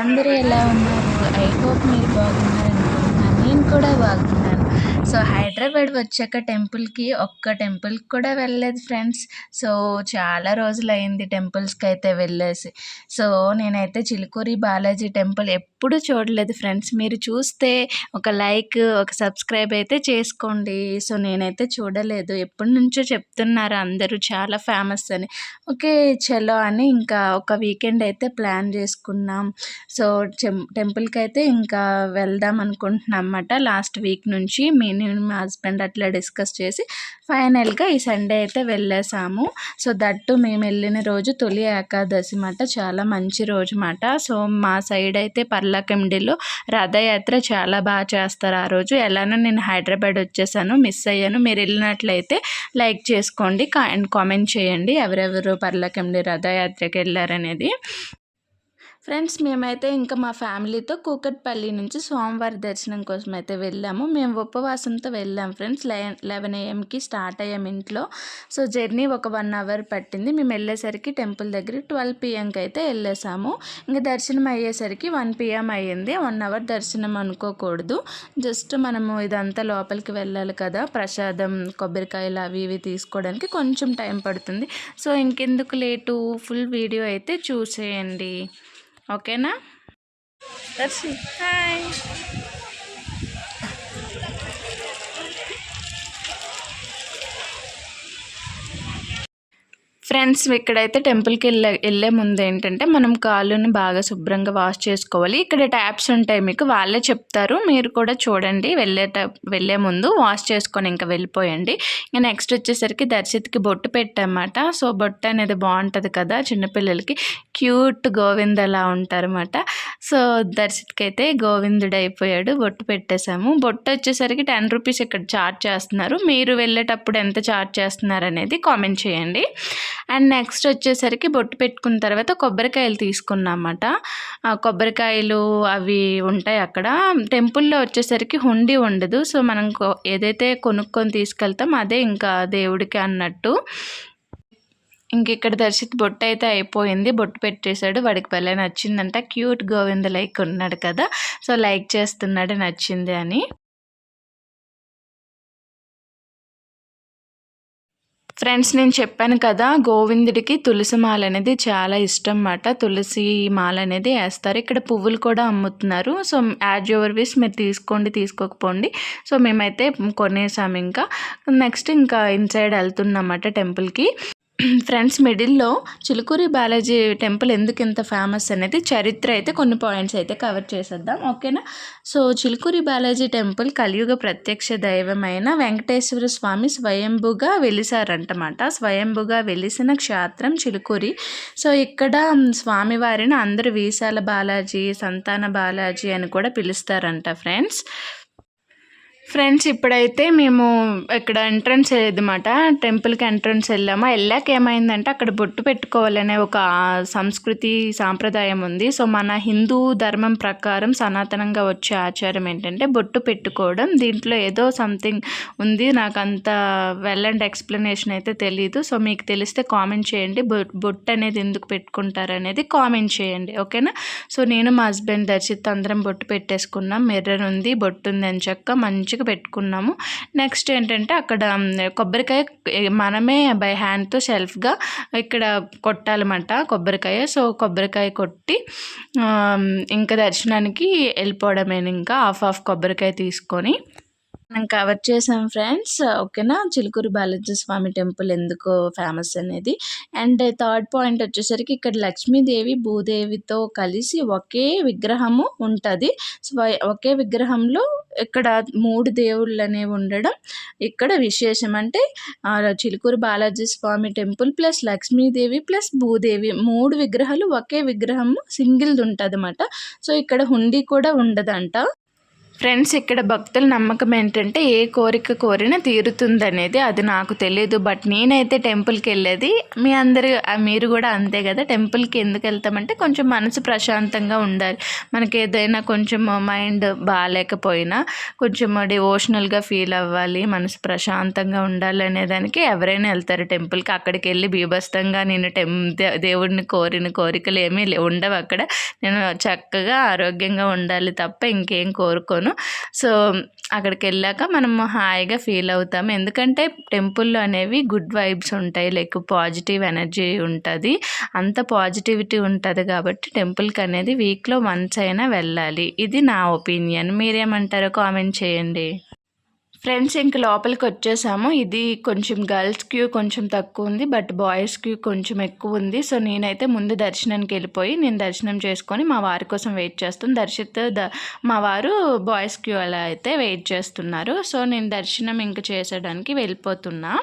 అందరూ ఎలా ఉన్నారు? ఐ హోప్ మీరు బాగున్నారు అనుకుంటున్నాను. నేను కూడా బాగున్నాను. సో హైదరాబాద్ వచ్చాక టెంపుల్కి ఒక్క టెంపుల్కి కూడా వెళ్ళలేదు ఫ్రెండ్స్. సో చాలా రోజులు అయింది టెంపుల్స్కి అయితే వెళ్ళేసి. సో నేనైతే చిలుకూరి బాలాజీ టెంపుల్ ఎప్పుడు చూడలేదు ఫ్రెండ్స్. మీరు చూస్తే ఒక లైక్ ఒక సబ్స్క్రైబ్ అయితే చేసుకోండి. సో నేనైతే చూడలేదు. ఎప్పటి నుంచో చెప్తున్నారు అందరూ చాలా ఫేమస్ అని. ఓకే చలో అని ఇంకా ఒక వీకెండ్ అయితే ప్లాన్ చేసుకున్నాం. సో టెంపుల్కి అయితే ఇంకా వెళ్దాం అనుకుంటున్నాం అన్నమాట. లాస్ట్ వీక్ నుంచి మీ నేను మా హస్బెండ్ అట్లా డిస్కస్ చేసి ఫైనల్గా ఈ సండే అయితే వెళ్ళేసాము. సో దట్టు మేము వెళ్ళిన రోజు తొలి ఏకాదశి మాట. చాలా మంచి రోజు మాట. సో మా సైడ్ అయితే పర్లాకెండిలో రథయాత్ర చాలా బాగా చేస్తారు ఆ రోజు. ఎలానో నేను హైదరాబాద్ వచ్చేసాను మిస్ అయ్యాను. మీరు వెళ్ళినట్లయితే లైక్ చేసుకోండి అండ్ కామెంట్ చేయండి ఎవరెవరు పర్లాకెండి రథయాత్రకి వెళ్ళారనేది. ఫ్రెండ్స్ మేమైతే ఇంకా మా ఫ్యామిలీతో కూకట్పల్లి నుంచి స్వామివారి దర్శనం కోసం అయితే వెళ్ళాము. మేము ఉపవాసంతో వెళ్ళాం ఫ్రెండ్స్. లెవెన్ ఏఎంకి స్టార్ట్ అయ్యాం ఇంట్లో. సో జర్నీ ఒక వన్ అవర్ పట్టింది. మేము వెళ్ళేసరికి టెంపుల్ దగ్గర ట్వెల్వ్ పిఎంకి అయితే వెళ్ళేసాము. ఇంకా దర్శనం అయ్యేసరికి వన్ పిఎం అయ్యింది. వన్ అవర్ దర్శనం అనుకోకూడదు. జస్ట్ మనము ఇదంతా లోపలికి వెళ్ళాలి కదా. ప్రసాదం కొబ్బరికాయలు అవి ఇవి తీసుకోవడానికి కొంచెం టైం పడుతుంది. సో ఇంకెందుకు లేటు? ఫుల్ వీడియో అయితే చూసేయండి. ఓకేనా? దర్శి హాయ్ ఫ్రెండ్స్ ఇక్కడైతే టెంపుల్కి వెళ్ళే వెళ్ళే ముందు ఏంటంటే మనం కాళ్ళుని బాగా శుభ్రంగా వాష్ చేసుకోవాలి. ఇక్కడ ట్యాప్స్ ఉంటాయి మీకు వాళ్ళే చెప్తారు. మీరు కూడా చూడండి వెళ్ళే వెళ్ళే ముందు వాష్ చేసుకొని ఇంకా వెళ్ళిపోయండి. ఇంకా నెక్స్ట్ వచ్చేసరికి దర్శిత్కి బొట్టు పెట్టామన్నమాట సో బొట్టు అనేది బాగుంటుంది కదా చిన్నపిల్లలకి. క్యూట్ గోవింద్ అలా ఉంటారన్నమాట. సో దర్శిత్కి అయితే గోవిందుడు అయిపోయాడు బొట్టు పెట్టేశాము. బొట్టు వచ్చేసరికి టెన్ రూపీస్ ఇక్కడ చార్జ్ చేస్తున్నారు. మీరు వెళ్ళేటప్పుడు ఎంత చార్జ్ చేస్తున్నారు అనేది కామెంట్ చేయండి. అండ్ నెక్స్ట్ వచ్చేసరికి బొట్టు పెట్టుకున్న తర్వాత కొబ్బరికాయలు తీసుకున్నామన్నమాట కొబ్బరికాయలు అవి ఉంటాయి అక్కడ. టెంపుల్లో వచ్చేసరికి హుండీ ఉండదు. సో మనం ఏదైతే కొనుక్కొని తీసుకెళ్తాం అదే ఇంకా దేవుడికి అన్నట్టు. ఇంక ఇక్కడ దర్శిత్ బొట్టు అయితే అయిపోయింది. బొట్టు పెట్టేశాడు. వాడికి భలే నచ్చిందంట. క్యూట్ గోవింద లైక్ ఉన్నాడు కదా. సో లైక్ చేస్తున్నాడు నచ్చింది అని. ఫ్రెండ్స్ నేను చెప్పాను కదా గోవిందుడికి తులసి మాల అనేది చాలా ఇష్టం అన్నమాట తులసి మాల అనేది వేస్తారు. ఇక్కడ పువ్వులు కూడా అమ్ముతున్నారు. సో యాజ్ యువర్ విష్ మీరు తీసుకోండి తీసుకోకపోండి. సో మేమైతే కొనేసాము ఇంకా. నెక్స్ట్ ఇంకా ఇన్సైడ్ వెళ్తున్నమాట టెంపుల్కి. ఫ్రెండ్స్ మిడిల్లో చిలుకూరి బాలాజీ టెంపుల్ ఎందుకు ఇంత ఫేమస్ అనేది చరిత్ర అయితే కొన్ని పాయింట్స్ అయితే కవర్ చేసేద్దాం ఓకేనా? సో చిలుకూరి బాలాజీ టెంపుల్ కలియుగ ప్రత్యక్ష దైవమైన వెంకటేశ్వర స్వామి స్వయంభుగా వెలిసారంటమాట. స్వయంభుగా వెలిసిన క్షేత్రం చిలుకూరి. సో ఇక్కడ స్వామివారిని అందరు వీసాల బాలాజీ సంతాన బాలాజీ అని కూడా పిలుస్తారంట ఫ్రెండ్స్. ఫ్రెండ్స్ ఇప్పుడైతే మేము ఇక్కడ ఎంట్రన్స్ అనమాట టెంపుల్కి ఎంట్రన్స్ వెళ్ళాము? వెళ్ళాక ఏమైందంటే అక్కడ బొట్టు పెట్టుకోవాలనే ఒక సంస్కృతి సాంప్రదాయం ఉంది. సో మన హిందూ ధర్మం ప్రకారం సనాతనంగా వచ్చే ఆచారం ఏంటంటే బొట్టు పెట్టుకోవడం. దీంట్లో ఏదో సంథింగ్ ఉంది. నాకు అంత వెల్ అండ్ ఎక్స్ప్లెనేషన్ అయితే తెలియదు సో మీకు తెలిస్తే కామెంట్ చేయండి. బొట్టు అనేది ఎందుకు పెట్టుకుంటారు అనేది కామెంట్ చేయండి. ఓకేనా? సో నేను మా హస్బెండ్ దర్శిత్ అందరం బొట్టు పెట్టేసుకున్నాం. మిర్రర్ ఉంది బొట్టు ఉంది అని చెక్క మంచిగా మంచిగా పెట్టుకున్నాము. నెక్స్ట్ ఏంటంటే అక్కడ కొబ్బరికాయ మనమే బై హ్యాండ్తో సెల్ఫ్గా ఇక్కడ కొట్టాలన్నమాట కొబ్బరికాయ. సో కొబ్బరికాయ కొట్టి ఇంకా దర్శనానికి వెళ్ళిపోవడమే ఇంకా హాఫ్ హాఫ్ కొబ్బరికాయ తీసుకొని. మనం కవర్ చేసాం ఫ్రెండ్స్ uh, ఓకేనా? చిలుకూరు బాలాజీ స్వామి టెంపుల్ ఎందుకు ఫేమస్ అనేది. అండ్ థర్డ్ పాయింట్ వచ్చేసరికి ఇక్కడ లక్ష్మీదేవి భూదేవితో కలిసి ఒకే విగ్రహము ఉంటుంది. సో ఒకే విగ్రహంలో ఇక్కడ మూడు దేవుళ్ళు అనేవి ఉండడం ఇక్కడ విశేషం. అంటే Chilkur Balaji Swami temple plus Lakshmidevi plus Bhudevi మూడు విగ్రహాలు ఒకే విగ్రహము సింగిల్ది ఉంటుంది అన్నమాట సో ఇక్కడ హుండీ కూడా ఉండదంట. ఫ్రెండ్స్ ఇక్కడ భక్తుల నమ్మకం ఏంటంటే ఏ కోరిక కోరినా తీరుతుంది అనేది అది నాకు తెలియదు బట్ నేనైతే టెంపుల్కి వెళ్ళేది. మీ అందరు మీరు కూడా అంతే కదా? టెంపుల్కి ఎందుకు వెళ్తామంటే కొంచెం మనసు ప్రశాంతంగా ఉండాలి. మనకి ఏదైనా కొంచెం మైండ్ బాగాలేకపోయినా కొంచెం డివోషనల్గా ఫీల్ అవ్వాలి మనసు ప్రశాంతంగా ఉండాలి అనేదానికి ఎవరైనా వెళ్తారు టెంపుల్కి. అక్కడికి వెళ్ళి బీభస్తంగా నేను టెం దేవుడిని కోరిన కోరికలు ఏమీ లే- ఉండవు అక్కడ. నేను చక్కగా ఆరోగ్యంగా ఉండాలి తప్ప ఇంకేం కోరుకోను. సో అక్కడికి వెళ్ళాక మనం హాయిగా ఫీల్ అవుతాం. ఎందుకంటే టెంపుల్లో అనేవి గుడ్ వైబ్స్ ఉంటాయి. లైక్ పాజిటివ్ ఎనర్జీ ఉంటుంది. అంత పాజిటివిటీ ఉంటుంది కాబట్టి టెంపుల్కి అనేది వీక్లో వన్స్ అయినా వెళ్ళాలి. ఇది నా ఒపీనియన్. మీరేమంటారో కామెంట్ చేయండి. ఫ్రెండ్స్ ఇంక లోపలికి వచ్చేసాము. ఇది కొంచెం గర్ల్స్ క్యూ కొంచెం తక్కువ ఉంది బట్ బాయ్స్ క్యూ కొంచెం ఎక్కువ ఉంది. సో నేనైతే ముందు దర్శనానికి వెళ్ళిపోయి నేను దర్శనం చేసుకొని మా వారి కోసం వెయిట్ చేస్తాను. దర్శిత్ ద మా వారు బాయ్స్ క్యూ అలా అయితే వెయిట్ చేస్తున్నారు. సో నేను దర్శనం ఇంక చేసేయడానికి వెళ్ళిపోతున్నా.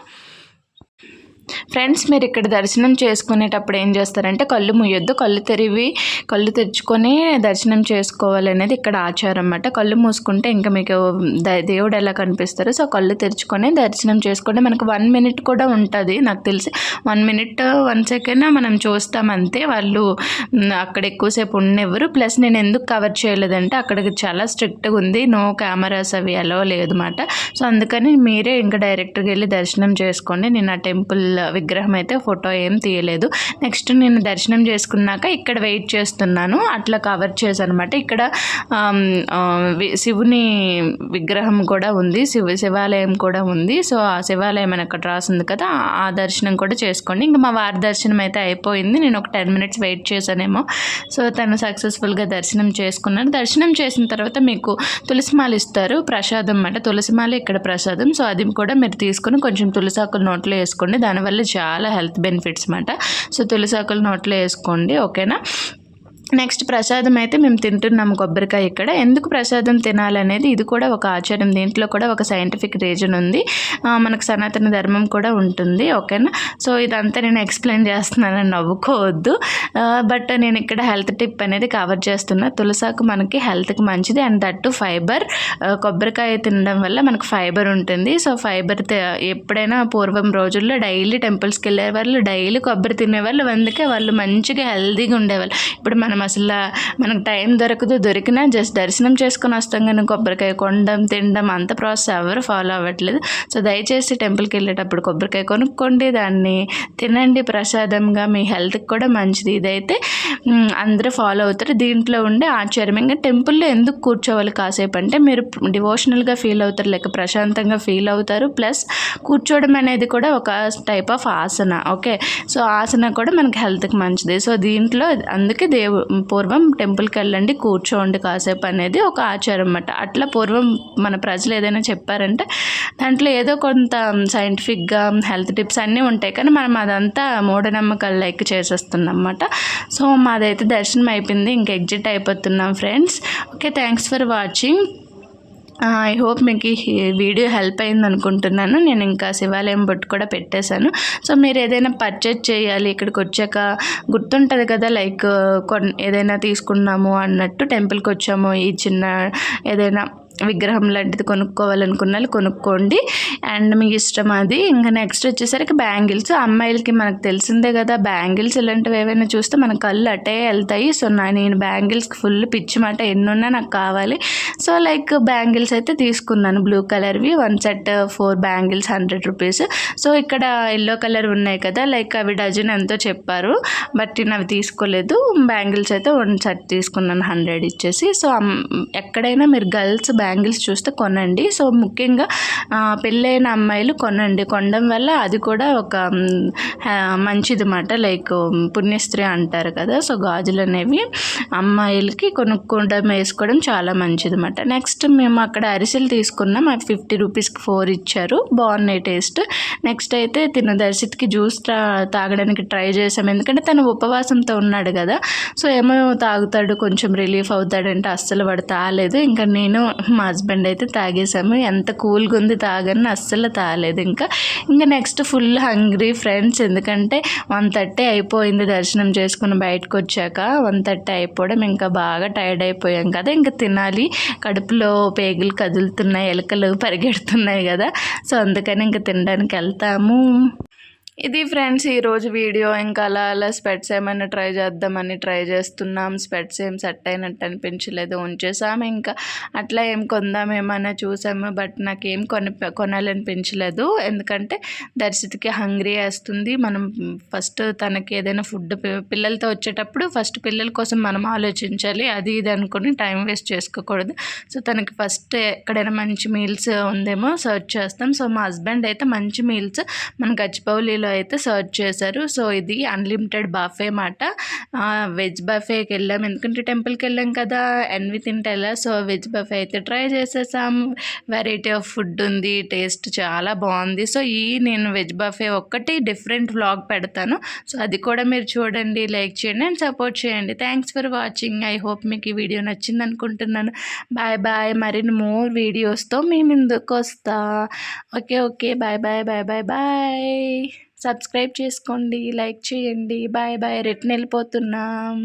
ఫ్రెండ్స్ మీరు ఇక్కడ దర్శనం చేసుకునేటప్పుడు ఏం చేస్తారంటే కళ్ళు ముయ్యొద్దు కళ్ళు తెరివి కళ్ళు తెరుచుకొని దర్శనం చేసుకోవాలనేది ఇక్కడ ఆచారం అన్నమాట. కళ్ళు మూసుకుంటే ఇంకా మీకు దేవుడు ఎలా కనిపిస్తారో సో కళ్ళు తెరుచుకొని దర్శనం చేసుకోండి. మనకు వన్ మినిట్ కూడా ఉంటుంది నాకు తెలిసి. వన్ మినిట్ వన్ సెకండ్ మనం చూస్తాం అంతే. వాళ్ళు అక్కడ ఎక్కువసేపు ఉండేవారు ప్లస్ నేను ఎందుకు కవర్ చేయలేదంటే అక్కడికి చాలా స్ట్రిక్ట్గా ఉంది. నో కెమెరాస్ అవి అలో లేదన్నమాట. సో అందుకని మీరే ఇంకా డైరెక్ట్గా వెళ్ళి దర్శనం చేసుకోండి. నేను ఆ టెంపుల్ విగ్రహం అయితే ఫోటో ఏం తీయలేదు. నెక్స్ట్ నేను దర్శనం చేసుకున్నాక ఇక్కడ వెయిట్ చేస్తున్నాను. అట్లా కవర్ చేశాను అనమాట ఇక్కడ శివుని విగ్రహం కూడా ఉంది. శివ శివాలయం కూడా ఉంది. సో ఆ శివాలయం అని అక్కడ రాసింది కదా ఆ- దర్శనం కూడా చేసుకోండి. ఇంకా మా వారి దర్శనం అయితే అయిపోయింది. నేను ఒక టెన్ మినిట్స్ వెయిట్ చేశానేమో. సో తను సక్సెస్ఫుల్గా దర్శనం చేసుకున్నాను దర్శనం చేసిన తర్వాత మీకు తులసిమాల ఇస్తారు. ప్రసాదం అన్నమాట. తులసిమాల ఇక్కడ ప్రసాదం. సో అది కూడా మీరు తీసుకొని కొంచెం తులసాకులు నోట్లో వేసుకోండి. దానివల్ల చాలా హెల్త్ బెనిఫిట్స్ అన్నమాట. సో తులసాకులు నోట్లో వేసుకోండి ఓకేనా? నెక్స్ట్ ప్రసాదం అయితే మేము తింటున్నాము కొబ్బరికాయ ఇక్కడ. ఎందుకు ప్రసాదం తినాలనేది ఇది కూడా ఒక ఆచారం. దీంట్లో కూడా ఒక సైంటిఫిక్ రీజన్ ఉంది. మనకు సనాతన ధర్మం కూడా ఉంటుంది. ఓకేనా? సో ఇదంతా నేను ఎక్స్ప్లెయిన్ చేస్తున్నానని నవ్వుకోవద్దు. బట్ నేను ఇక్కడ హెల్త్ టిప్ అనేది కవర్ చేస్తున్నా. తులసాకు మనకి హెల్త్కి మంచిది. అండ్ దట్టు ఫైబర్ కొబ్బరికాయ తినడం వల్ల మనకు ఫైబర్ ఉంటుంది. సో ఫైబర్ ఎప్పుడైనా పూర్వం రోజుల్లో డైలీ టెంపుల్స్కి వెళ్ళే వాళ్ళు డైలీ కొబ్బరి తినేవాళ్ళు. అందుకే వాళ్ళు మంచిగా హెల్తీగా ఉండేవాళ్ళు. ఇప్పుడు మనం అసలు మనకు టైం దొరకదు దొరికినా జస్ట్ దర్శనం చేసుకొని వస్తాం కానీ కొబ్బరికాయ కొనడం తినడం అంత ప్రాసెస్ ఎవరు ఫాలో అవ్వట్లేదు. సో దయచేసి టెంపుల్కి వెళ్ళేటప్పుడు కొబ్బరికాయ కొనుక్కోండి దాన్ని తినండి ప్రసాదంగా మీ హెల్త్కి కూడా మంచిది. ఇదైతే అందరూ ఫాలో అవుతారు. దీంట్లో ఉండే ఆశ్చర్యం ఇంకా టెంపుల్లో ఎందుకు కూర్చోవాలి కాసేపు అంటే మీరు డివోషనల్గా ఫీల్ అవుతారు లేక ప్రశాంతంగా ఫీల్ అవుతారు. ప్లస్ కూర్చోవడం అనేది కూడా ఒక type of asana okay? So asana కూడా మనకి హెల్త్కి మంచిది. సో దీంట్లో అందుకే దేవు పూర్వం టెంపుల్కి వెళ్ళండి కూర్చోండి కాసేపు అనేది ఒక ఆచారం అన్నమాట. అట్లా పూర్వం మన ప్రజలు ఏదైనా చెప్పారంటే దాంట్లో ఏదో కొంత సైంటిఫిక్గా హెల్త్ టిప్స్ అన్నీ ఉంటాయి. కానీ మనం అదంతా మూఢనమ్మకాలు లైక్ చేసేస్తున్నాం అన్నమాట. సో మాదైతే దర్శనం అయిపోయింది. ఇంక ఎగ్జిట్ అయిపోతున్నాం friends. Okay thanks for watching. I hope మీకు ఈ వీడియో హెల్ప్ అయింది అనుకుంటున్నాను. నేను ఇంకా శివాలయం బొట్టు కూడా పెట్టేశాను. సో మీరు ఏదైనా పర్చేజ్ చేయాలి ఇక్కడికి వచ్చాక గుర్తుంటుంది కదా లైక్ కొన్ ఏదైనా తీసుకున్నాము అన్నట్టు టెంపుల్కి వచ్చాము ఈ చిన్న ఏదైనా విగ్రహం లాంటిది కొనుక్కోవాలనుకున్న వాళ్ళు కొనుక్కోండి. అండ్ మీకు ఇష్టం అది. ఇంకా నెక్స్ట్ వచ్చేసరికి బ్యాంగిల్స్. అమ్మాయిలకి మనకు తెలిసిందే కదా బ్యాంగిల్స్ ఇలాంటివి ఏవైనా చూస్తే మన కళ్ళు అటే వెళ్తాయి. సో నా నేను బ్యాంగిల్స్కి ఫుల్ పిచ్చి మాట ఎన్నున్నా నాకు కావాలి. సో లైక్ బ్యాంగిల్స్ అయితే తీసుకున్నాను. Blue కలర్వి. One set four bangles hundred rupees. So ఇక్కడ ఎల్లో కలర్ ఉన్నాయి కదా లైక్ అవి డజన్ ఎంతో చెప్పారు. బట్ నేను అవి తీసుకోలేదు. బ్యాంగిల్స్ అయితే వన్ సెట్ తీసుకున్నాను హండ్రెడ్ ఇచ్చేసి. సో ఎక్కడైనా మీరు గర్ల్స్ బ్యాంగిల్స్ చూస్తే కొనండి. సో ముఖ్యంగా పెళ్ళైన అమ్మాయిలు కొనండి. కొనడం వల్ల అది కూడా ఒక మంచిది మాట లైక్ పుణ్యస్త్రీ అంటారు కదా సో గాజులు అనేవి అమ్మాయిలకి కొనుక్కోవడం వేసుకోవడం చాలా మంచిది అన్నమాట నెక్స్ట్ మేము అక్కడ అరిసెలు తీసుకున్నాం. అవి ఫిఫ్టీ రూపీస్కి ఫోర్ ఇచ్చారు. బాగున్నాయి టేస్ట్. నెక్స్ట్ అయితే తిన దర్శిత్కి జ్యూస్ తాగడానికి ట్రై చేసాం ఎందుకంటే తను ఉపవాసంతో ఉన్నాడు కదా. సో ఏమో తాగుతాడు కొంచెం రిలీఫ్ అవుతాడంటే అస్సలు వాడు తాగలేదు. ఇంకా నేను మా హస్బెండ్ అయితే తాగేసాము ఎంత కూల్గా ఉంది తాగని అస్సలు తాగలేదు ఇంకా. ఇంకా నెక్స్ట్ ఫుల్ హంగ్రీ ఫ్రెండ్స్ ఎందుకంటే వన్ థర్టీ అయిపోయింది దర్శనం చేసుకుని బయటకు వచ్చాక. వన్ థర్టీ అయిపోవడం ఇంకా బాగా టైర్డ్ అయిపోయాం కదా. ఇంకా తినాలి. కడుపులో పేగులు కదులుతున్నాయి ఎలుకలు పరిగెడుతున్నాయి కదా. సో అందుకని ఇంకా తినడానికి వెళ్తాము. ఇది ఫ్రెండ్స్ ఈరోజు వీడియో ఇంకా అలా అలా స్పెట్స్ ఏమైనా ట్రై చేద్దామని ట్రై చేస్తున్నాం. స్పెట్స్ ఏం సెట్ అయినట్టు అనిపించలేదు. ఉంచేసాము ఇంకా. అట్లా ఏం కొందామేమన్నా చూసాము బట్ నాకేం కొని కొనాలనిపించలేదు. ఎందుకంటే దర్శితికి హంగ్రీ వేస్తుంది. మనం ఫస్ట్ తనకి ఏదైనా ఫుడ్ పిల్లలతో వచ్చేటప్పుడు ఫస్ట్ పిల్లల కోసం మనం ఆలోచించాలి. అది ఇది అనుకుని టైం వేస్ట్ చేసుకోకూడదు. సో తనకి ఫస్ట్ ఎక్కడైనా మంచి మీల్స్ ఉందేమో సర్చ్ చేస్తాం. సో మా హస్బెండ్ అయితే మంచి మీల్స్. మన గచ్చిపౌలిలో అయితే సర్చ్ చేశారు. సో ఇది అన్లిమిటెడ్ బఫే మాట వెజ్ బఫేకి వెళ్ళాం. ఎందుకంటే టెంపుల్కి వెళ్ళాం కదా ఎన్వి తింటేలా. సో వెజ్ బఫే అయితే ట్రై చేసేసాం. వెరైటీ ఆఫ్ ఫుడ్ ఉంది టేస్ట్ చాలా బాగుంది. సో ఈ నేను వెజ్ బఫే ఒక్కటి డిఫరెంట్ వ్లాగ్ పెడతాను. సో అది కూడా మీరు చూడండి లైక్ చేయండి అండ్ సపోర్ట్ చేయండి. Thanks for watching. I hope మీకు ఈ వీడియో నచ్చింది అనుకుంటున్నాను. Bye bye. మరిన్ని మోర్ వీడియోస్తో మీ ముందుకు వస్తా. Okay okay. Bye bye bye bye bye. Subscribe చేసుకోండి లైక్ చేయండి. Bye bye. రిటర్న్ వెళ్ళిపోతున్నాం.